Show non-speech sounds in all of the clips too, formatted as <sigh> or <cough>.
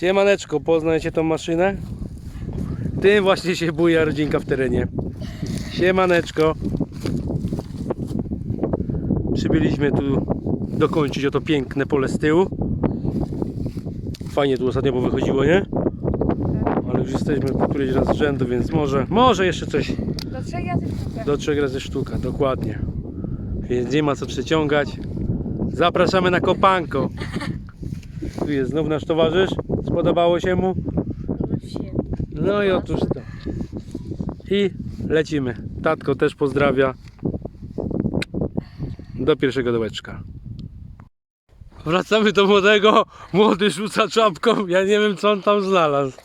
Siemaneczko, poznajecie tą maszynę? Tym właśnie się buja rodzinka w terenie. Siemaneczko. Przybyliśmy tu dokończyć oto piękne pole z tyłu. Fajnie tu ostatnio bo wychodziło, nie? Ale już jesteśmy po któryś raz z rzędu, więc może, może jeszcze coś Do trzech razy sztukę. do trzech razy sztuka, dokładnie. Więc nie ma co przeciągać. Zapraszamy na kopanko. Tu jest znów nasz towarzysz. Spodobało się mu? No i otóż to. I lecimy. Tatko też pozdrawia. Do pierwszego dołeczka. Wracamy do młodego. Młody rzuca czapką. Ja nie wiem co on tam znalazł.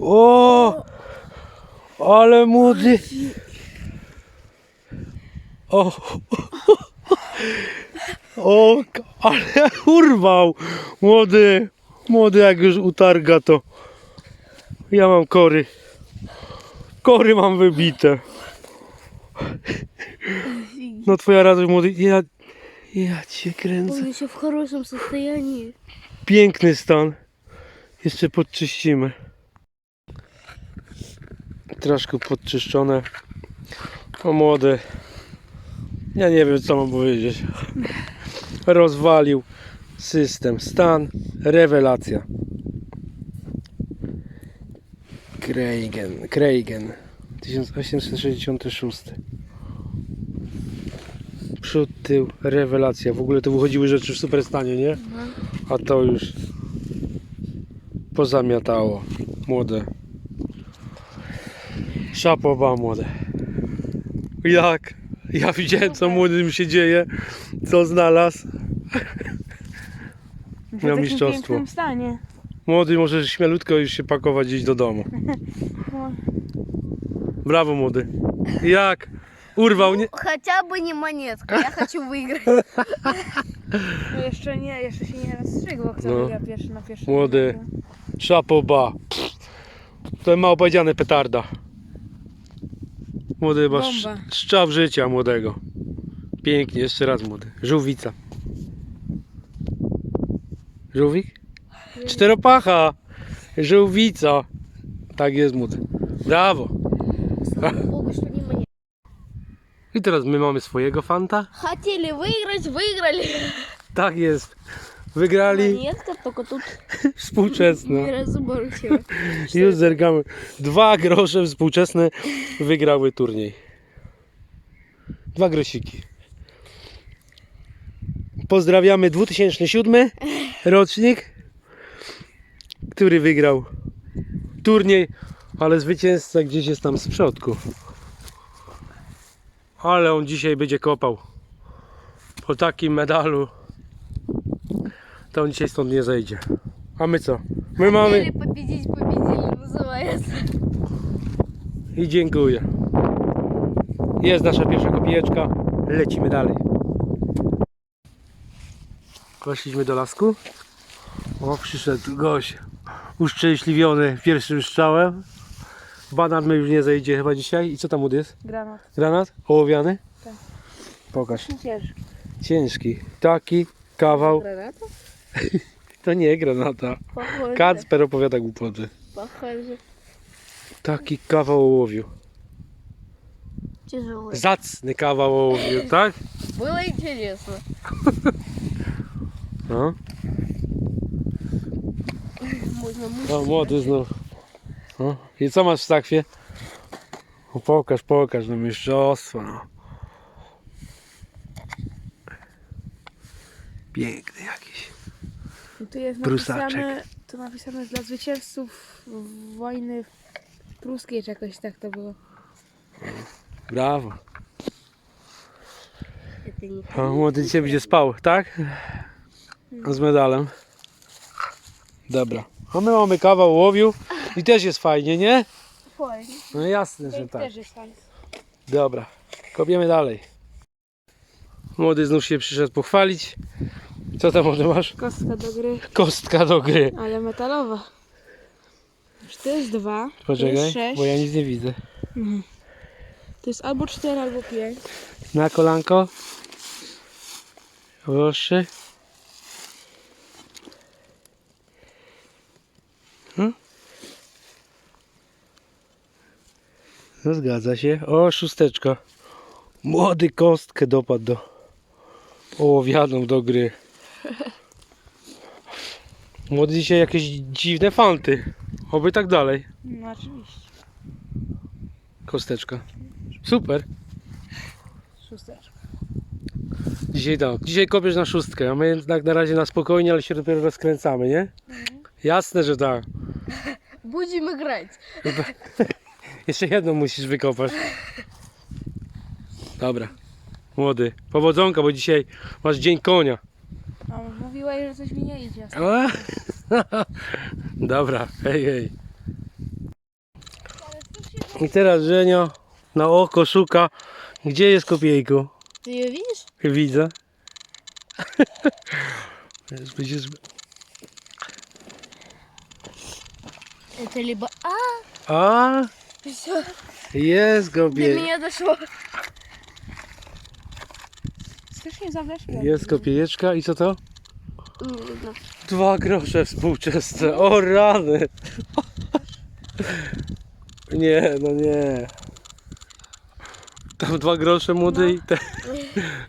O! Ale młody. O! O! Ale urwał! Młody! Młody jak już utarga to. Ja mam kory. Kory mam wybite. No twoja radość młody. Ja, ja cię kręcę. Он еще в хорошем состоянии. Piękny stan. Jeszcze podczyścimy. Troszkę podczyszczone. O młody. Ja nie wiem co mam powiedzieć. Rozwalił system. Stan. Rewelacja. Kreigen. Kreigen. 1866. Przód, tył, rewelacja. W ogóle to wychodziły rzeczy w super stanie, nie? A to już pozamiatało. Młode. Szapowa młode. Jak? Ja widziałem co młodym się dzieje. Co znalazł. W Miał takim mistrzostwo. pięknym stanie. Młody może śmielutko już się pakować gdzieś do domu. <laughs> No. Brawo młody. Jak? Urwał, nie? Хотя бы не монетка, я хочу выиграть. No jeszcze nie, jeszcze się nie rozstrzygło, kto No. wygra pierwszy na pierwszy. Młody. Szapoba. To mało powiedziane petarda. Młody chyba sz- Bomba. szczaw życia młodego. Pięknie, jeszcze raz młody. Żółwica. Żółwik? Czteropacha. Żółwica. Tak jest młody. Brawo. Слава богу, что не монетка. I teraz my mamy swojego fanta. Хотели выиграть, выиграли. Tak jest. Wygrali nie tylko tu <laughs> współczesne. <laughs> Już zerkamy. Dwa grosze współczesne wygrały turniej. Dwa grosiki. Pozdrawiamy 2007 rocznik, który wygrał turniej, ale zwycięzca gdzieś jest tam z przodku. Ale on dzisiaj będzie kopał po takim medalu to on dzisiaj stąd nie zejdzie. A my co? My mamy... Хотели победить, победили, называется. I dziękuję. Jest nasza pierwsza kopijeczka. Lecimy dalej. Weszliśmy do lasku. O, przyszedł gość uszczęśliwiony pierwszym strzałem. Banan my już nie zejdzie chyba dzisiaj. I co tam ud jest? Granat. Granat? Ołowiany? Tak. Pokaż. Ciężki. Ciężki. Taki kawał. Granata? To nie granata. Похоже. Kacper opowiada głupoty. Похоже. Taki kawał ołowiu. Тяжелый. Zacny kawał ołowiu, <laughs> tak? Было интересно. No. Можно мыть. O, młody znów. O, I co masz w sakwie? O, pokaż, pokaż, no mistrzostwo. No. Piękny jakiś. Tu jest napisane, to napisane dla zwycięzców wojny pruskiej, czy jakoś tak to było. Brawo. A młody dzisiaj będzie spał, tak? Hmm. Z medalem. Dobra. A my mamy kawał łowiu i też jest fajnie, nie? Fajnie. No jasne, że tak. Też jest fajnie. Dobra, kopiemy dalej. Młody znów się przyszedł pochwalić. Co tam może masz? Kostka do gry, Kostka do gry. ale metalowa. Już to jest dwa, to Poczekaj, jest sześć, bo ja nic nie widzę. to jest albo cztery, albo pięć. Na kolanko. Proszę. No zgadza się. O, szósteczka. Młody kostkę dopadł do ołowianą do gry. Młody dzisiaj jakieś dziwne fanty. Oby tak dalej. No oczywiście. Kosteczka. Super. Szósteczka. Dzisiaj tak. Dzisiaj kopiesz na szóstkę, a my jednak na razie na spokojnie, ale się dopiero rozkręcamy, nie? Mhm. Jasne, że tak. Budzimy grać. <laughs> Jeszcze jedną musisz wykopać. Dobra. Młody. Powodzonka, bo dzisiaj masz dzień konia. A może mówiłaś, że coś mi nie idzie. A? Dobra, <laughs> hej, hej. I teraz Żenio na oko szuka, gdzie jest kopiejku. Ты ее видишь? Widzę. <laughs> Będziesz... Это либо... А, A, все, jest до kopiej. меня дошло. Strasznie zawleczkę. Jest kopiejeczka i co to? Не видно. Dwa grosze współczesne. O rany. Nie, no nie. Tam dwa grosze młody i te...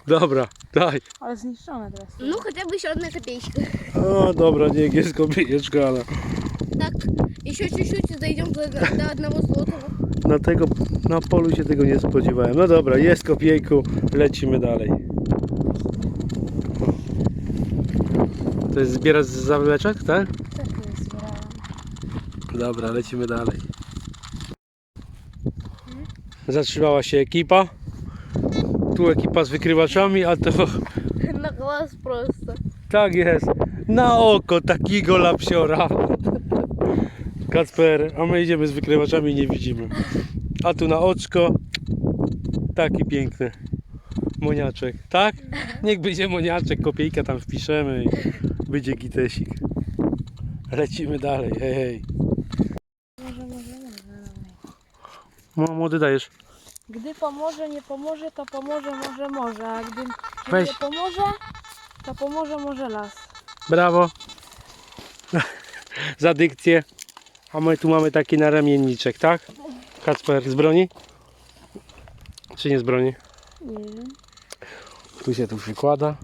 Dobra, daj. Ale zniszczone teraz. Ну, хотя бы еще одна копеечка. O, dobra, niech jest kopiejeczka, ale Так, еще чуть-чуть и дойдем до, до одного злотого. na tego, na polu się tego nie spodziewałem. No dobra, jest kopiejku, lecimy dalej. To jest zbierasz z zawleczek, tak? Tak, nie zbierałam. Dobra, lecimy dalej. Hmm? Zatrzymała się ekipa. Tu ekipa z wykrywaczami, a to... <laughs> Na głos prosto. Tak jest. Na oko takiego lapsiora. Kacper, a my idziemy z wykrywaczami i nie widzimy. A tu na oczko taki piękny moniaczek, tak? Mhm. Niech będzie moniaczek, kopiejkę tam wpiszemy. I będzie gitesik. Lecimy dalej, hej hej. Może, może, może. No, młody dajesz. Gdy pomoże, nie pomoże, to pomoże, może, może. A gdy Weź. nie pomoże, to pomoże, może las. Brawo. <laughs> Za dykcję. A my tu mamy taki naramienniczek, tak? Kacper, z broni? Czy nie z broni? Nie wiem. Tu się tu przykłada.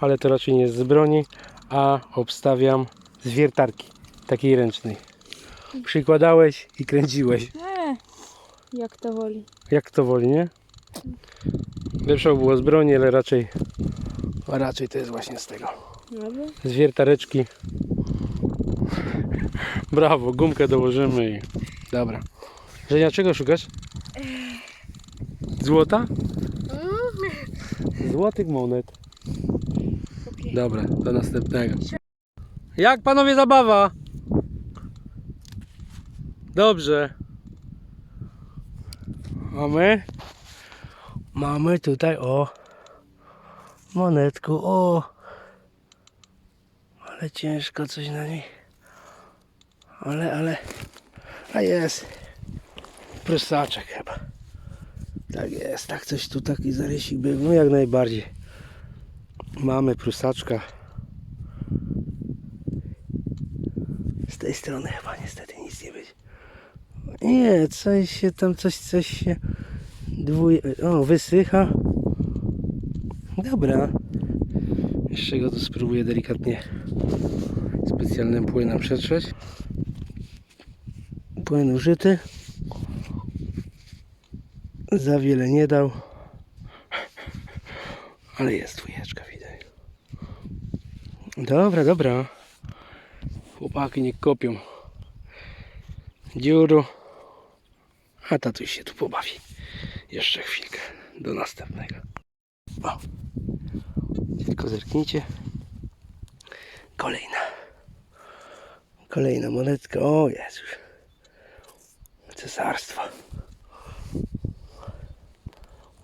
Ale to raczej nie jest z broni, a obstawiam z wiertarki, takiej ręcznej. Przykładałeś i kręciłeś. E, jak to woli. Jak to woli, nie? Lepsze by było z broni, ale raczej, a raczej to jest właśnie z tego. Z wiertareczki. Brawo, gumkę dołożymy i dobra. Żenia, czego szukasz? Złota? Złotych monet. Dobra, do następnego. Jak panowie zabawa? Dobrze. Mamy? Mamy tutaj o monetku, o ale ciężko coś na niej. Ale, ale. A jest. Prysaczek chyba. Tak jest, tak coś tu taki zarysik był. No jak najbardziej. Mamy prusaczka. Z tej strony chyba niestety nic nie będzie. Nie, coś się tam, coś, coś się dwuje. O, wysycha. Dobra. Jeszcze go tu spróbuję delikatnie specjalnym płynem przetrzeć. Płyn użyty. Za wiele nie dał. Ale jest widać. Dobra, dobra. Chłopaki nie kopią dziuru. A tatuś się tu pobawi. Jeszcze chwilkę. Do następnego. O. Tylko zerknijcie. Kolejna. Kolejna monetka. O już. Cesarstwo.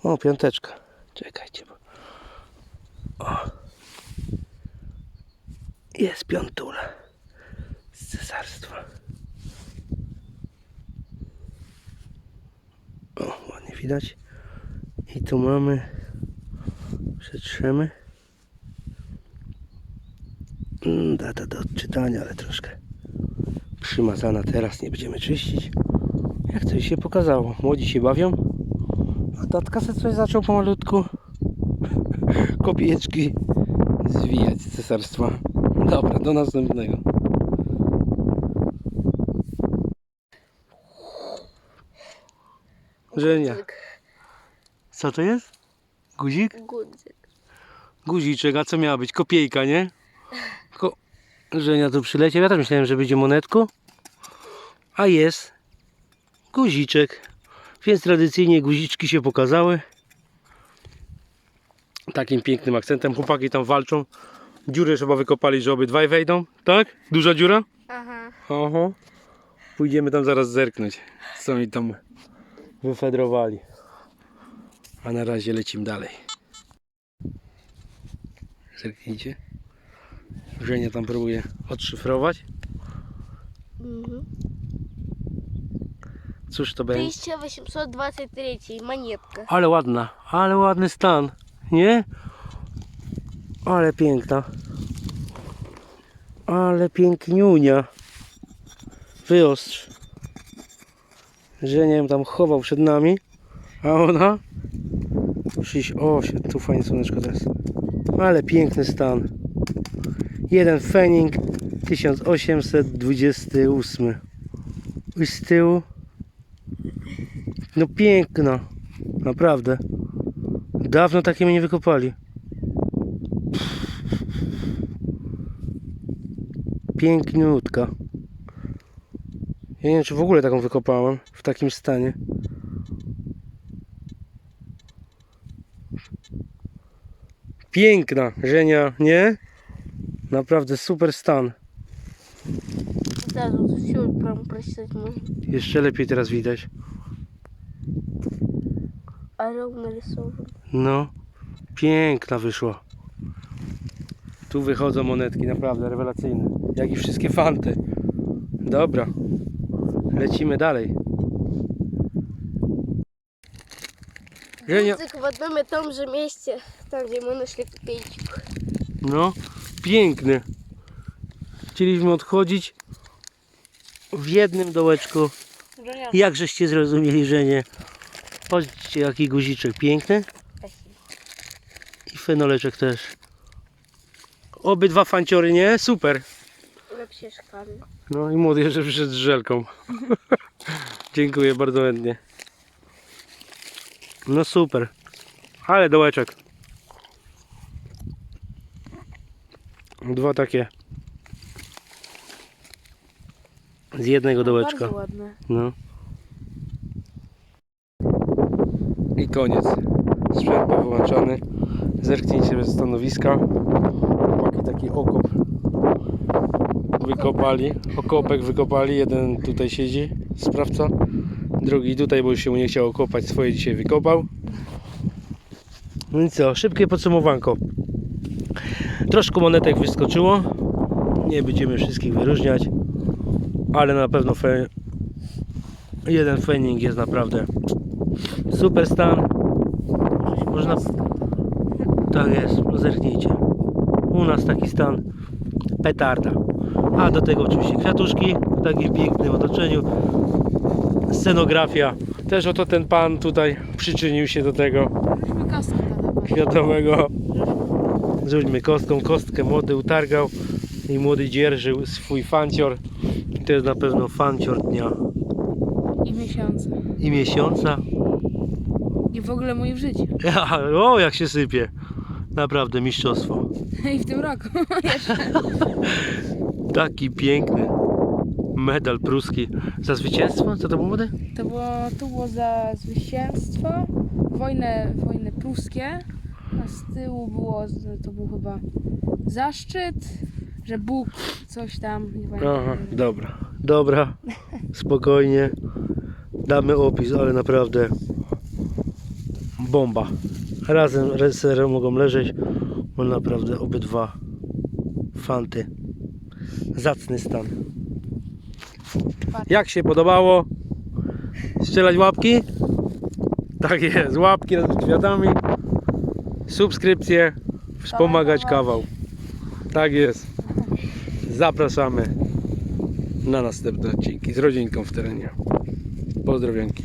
O, piąteczka. Czekajcie, bo... Jest piątula. Z cesarstwa. O, ładnie widać. I tu mamy... Przetrzemy. Mm, Data do odczytania, ale troszkę Przymazana teraz, nie będziemy czyścić. Jak coś się pokazało. Młodzi się bawią. A tatka se coś zaczął pomalutku. <laughs> Kopieczki zwijać z cesarstwa. Dobra, do następnego. Żenia, co to jest? Guzik? Gudzyk. Guziczek, a co miała być? Kopiejka, nie? Ko... Żenia tu przyleciał. Ja też myślałem, że będzie monetku. A jest guziczek. Więc tradycyjnie guziczki się pokazały. Takim pięknym akcentem. Chłopaki tam walczą. Dziurę chyba wykopali, że obydwaj wejdą, tak? Duża dziura? Aha. Oho. Pójdziemy tam zaraz zerknąć, co mi tam wyfedrowali. A na razie lecimy dalej. Zerknijcie. Żenia tam próbuje odszyfrować. Cóż to będzie? 1823 monetkę. Ale ładna, ale ładny stan, nie? Ale piękna. Ale piękniunia. Wyostrz. Żenia ją tam chował przed nami, a ona... Przyjść, o, tu fajnie słoneczko teraz. Ale piękny stan. Jeden Fening 1828. I z tyłu no piękna. Naprawdę. Dawno takiego nie wykopali. piękniutka. Ja nie wiem, czy w ogóle taką wykopałem w takim stanie. Piękna żenia, nie? Naprawdę super stan. Jeszcze lepiej teraz widać. A rok. No, piękna wyszła. Tu wychodzą monetki, naprawdę rewelacyjne. Jak i wszystkie fanty. Dobra, lecimy dalej. Żenia, Гудзик в одном и том же месте, там, где мы нашли копеечку. no, piękny. Chcieliśmy odchodzić w jednym dołeczku. Żenia, Jak żeście zrozumieli, że nie? Patrzcie, jaki guziczek piękny. Спасибо. I fenoleczek też. Obydwa fanciory, nie? Super. Lepszy szkany. No i młody jeszcze przyszedł z żelką. <laughs> Dziękuję bardzo chętnie. No super. Ale dołeczek. Dwa takie. Z jednego no, dołeczka. Bardzo ładne. No. I koniec. Sprzęt wyłączony. Zerknijcie ze stanowiska. Chłopaki taki okop wykopali. Okopek wykopali. Jeden tutaj siedzi, sprawca. Drugi tutaj, bo już się mu nie chciało kopać. Swoje dzisiaj wykopał. No i co? Szybkie podsumowanko. Troszkę monetek wyskoczyło. Nie będziemy wszystkich wyróżniać. Ale na pewno fe... jeden fening jest naprawdę super stan. Tak jest, no zerknijcie. U nas taki stan petarda. A do tego oczywiście kwiatuszki w takim pięknym otoczeniu. Scenografia. Też oto ten pan tutaj przyczynił się do tego kwiatowego. Rzućmy kostką, kostkę młody utargał i młody dzierżył swój fancior. I to jest na pewno fancior dnia I miesiące. i miesiąca. I w ogóle mój w życiu. <laughs> O, jak się sypie. Naprawdę mistrzostwo. I w tym roku. <laughs> Taki piękny medal pruski. Za zwycięstwo? Co to było? To było, było za zwycięstwo, wojnę, wojny pruskie, a z tyłu było, to był chyba zaszczyt, że Bóg coś tam, nie pamiętam. Aha, dobra. Dobra. Spokojnie. Damy opis, ale naprawdę bomba. Razem resery mogą leżeć, bo naprawdę obydwa fanty. Zacny stan. Jak się podobało? Strzelać łapki? Tak jest, łapki nad kwiatami. Subskrypcje, wspomagać kawał. Tak jest. Zapraszamy. na następne odcinki z rodzinką w terenie. Pozdrowionki.